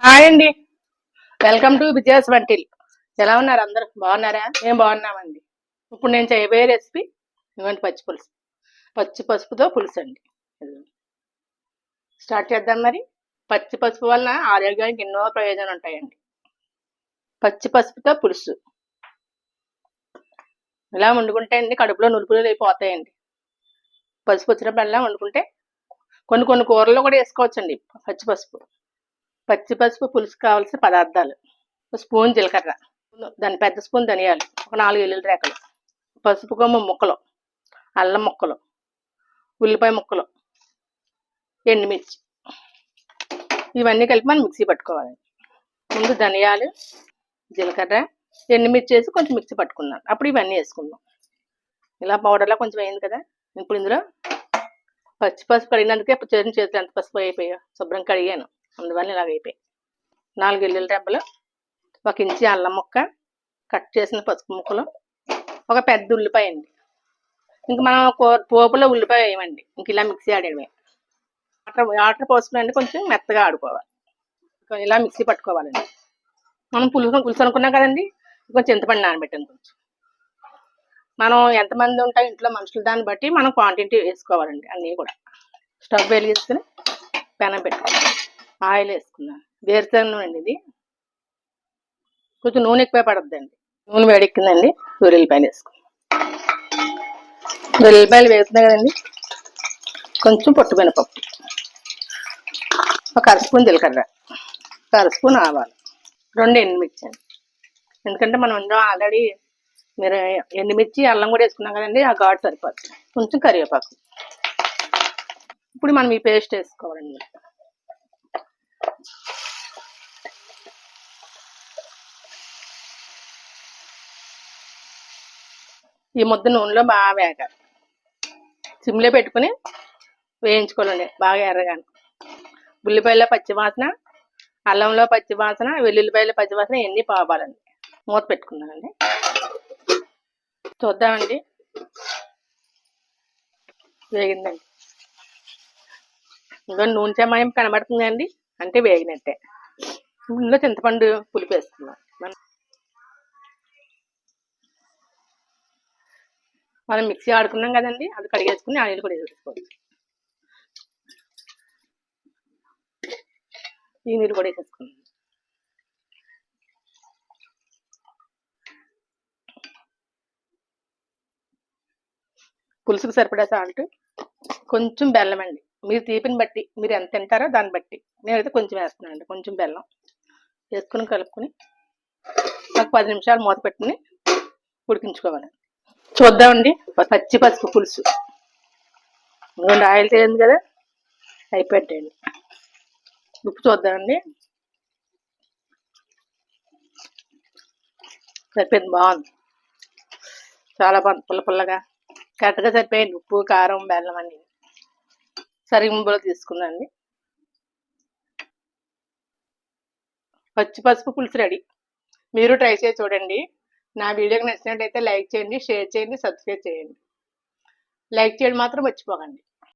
Hi అండి. Welcome to Vijaya's వంటిల్. ఎలా ఉన్నారు అందరూ? బాగున్నారా? మేము బాగున్నామండి. ఇప్పుడు నేను చేయబోయే రెసిపీ ఇవ్వండి పచ్చి పులుసు. పచ్చి పసుపుతో పులుసు అండి స్టార్ట్ చేద్దాం మరి. పచ్చి పసుపు వలన ఆరోగ్యానికి ఎన్నో ప్రయోజనాలు ఉంటాయండి. పచ్చి పసుపుతో పులుసు. ఇలా వండుకుంటే అండి కడుపులో నులుపులు అయిపోతాయండి పసుపు వచ్చినప్పుడల్లా వండుకుంటే కొన్ని కొన్ని కూరల్లో కూడా వేసుకోవచ్చండి పచ్చి పసుపు. పచ్చి పసుపు పులుసు కావాల్సిన పదార్థాలు. ఒక స్పూన్ జీలకర్ర. దాని పెద్ద స్పూన్ ధనియాలు. ఒక నాలుగు ఎల్లుల రేకలు పసుపు కొమ్మ ముక్కలు. అల్లం ముక్కలు. ఉల్లిపాయ ముక్కలు. ఎండుమిర్చి. ఇవన్నీ కలిపి మనం మిక్సీ పట్టుకోవాలి. ముందు ధనియాలు జీలకర్ర ఎండుమిర్చి వేసి కొంచెం మిక్సీ పట్టుకున్నాను అప్పుడు ఇవన్నీ వేసుకుందాం. ఇలా పౌడర్లా కొంచెం అయింది కదా? ఇప్పుడు ఇందులో పచ్చి పసుపు కడిగినందుకే చేసిన చేతులు ఎంత పసుపు అయిపోయా శుభ్రం కడిగాను. అందువల్ల ఇలాగ అయిపోయాయి. నాలుగు ఎల్లుల దెబ్బలు ఒక ఇంచి అల్లం ముక్క కట్ చేసిన పసుపు ముక్కలు ఒక పెద్ద ఉల్లిపాయ అండి. ఇంక మనం పోపులో ఉల్లిపాయ వేయమండి. ఇంక ఇలా మిక్సీ ఆడేయడమే. వాటర్ వాటర్ పోసుకునండి కొంచెం మెత్తగా ఆడుకోవాలి. ఇలా మిక్సీ పట్టుకోవాలండి. మనం పులుసు పులుసు అనుకున్నాం కదండి కొంచెం చింతపండు నానబెట్టాను కొంచెం. మనం ఎంతమంది ఉంటాయి ఇంట్లో మనుషులు దాన్ని బట్టి మనం క్వాంటిటీ వేసుకోవాలండి అన్నీ కూడా. స్టవ్ వెలిగించుకుని పెనం పెట్టుకోవాలి. ఆయిల్ వేసుకున్నాను వేరుశనగ నూనె అండి ఇది కొంచెం నూనె ఎక్కువ పడద్దండి. నూనె వేడెక్కిందండి వెల్లుల్లిపాయలు వేసుకున్నాం వెల్లుల్లిపాయలు వేస్తున్నాయి కదండి కొంచెం పొట్టు మినపప్పు ఒక అర స్పూన్ జీలకర్ర ఒక అర స్పూన్ ఆవాలు రెండు ఎండుమిర్చి అండి. ఎందుకంటే మనం అందరం ఆల్రెడీ మీరు ఎండుమిర్చి అల్లం కూడా వేసుకున్నాం కదండి ఆ ఘాటు సరిపోతుంది కొంచెం కరివేపాకు. ఇప్పుడు మనం ఈ పేస్ట్ వేసుకోవాలండి. ఈ ముద్ద నూనెలో బాగా వేగాలి. సిమ్లో పెట్టుకుని వేయించుకోవాలండి బాగా ఎర్రగాను. ఉల్లిపాయల పచ్చివాసన అల్లంలో పచ్చివాసన వెల్లుల్లిపాయల పచ్చివాసన ఎన్ని పావాలండి. మూత పెట్టుకున్నానండి. చూద్దామండి. వేగిందండి. ఇంకో నూనె చెమాయం కనబడుతుందండి. అంటే వేగినట్టే. ఇందులో చింతపండు పులిపి వేస్తున్నాం. మనం మిక్సీ ఆడుకున్నాం కదండి అది కడిగేసుకుని ఆయిల్ కూడా వేసేసుకోవచ్చు. ఈ నీరు కూడా వేసేసుకున్నాం. పులుసుకు సరిపడా సాల్ట్ కొంచెం బెల్లం అండి. మీరు తీపిని బట్టి మీరు ఎంత తింటారో దాన్ని బట్టి. నేనైతే కొంచెం వేస్తున్నాను అండి కొంచెం బెల్లం వేసుకుని కలుపుకొని ఒక పది నిమిషాలు మూత పెట్టుకుని ఉడికించుకోవాలి. చూద్దామండి పచ్చి పసుపు పులుసు. రెండు ఆయిల్ తేలింది కదా అయిపోయాయండి ఉప్పు చూద్దామండి. సరిపోయింది బాగుంది. చాలా బాగుంది పుల్ల పుల్లగా. కరెక్ట్గా సరిపోయింది ఉప్పు కారం బెల్లం అన్ని. సరిగుంబులో తీసుకుందండి. పచ్చి పసుపు పులుసు రెడీ. మీరు ట్రై చేసి చూడండి. నా వీడియోకి నచ్చినట్టయితే లైక్ చేయండి షేర్ చేయండి సబ్స్క్రైబ్ చేయండి. లైక్ చేయడం మాత్రం మర్చిపోకండి.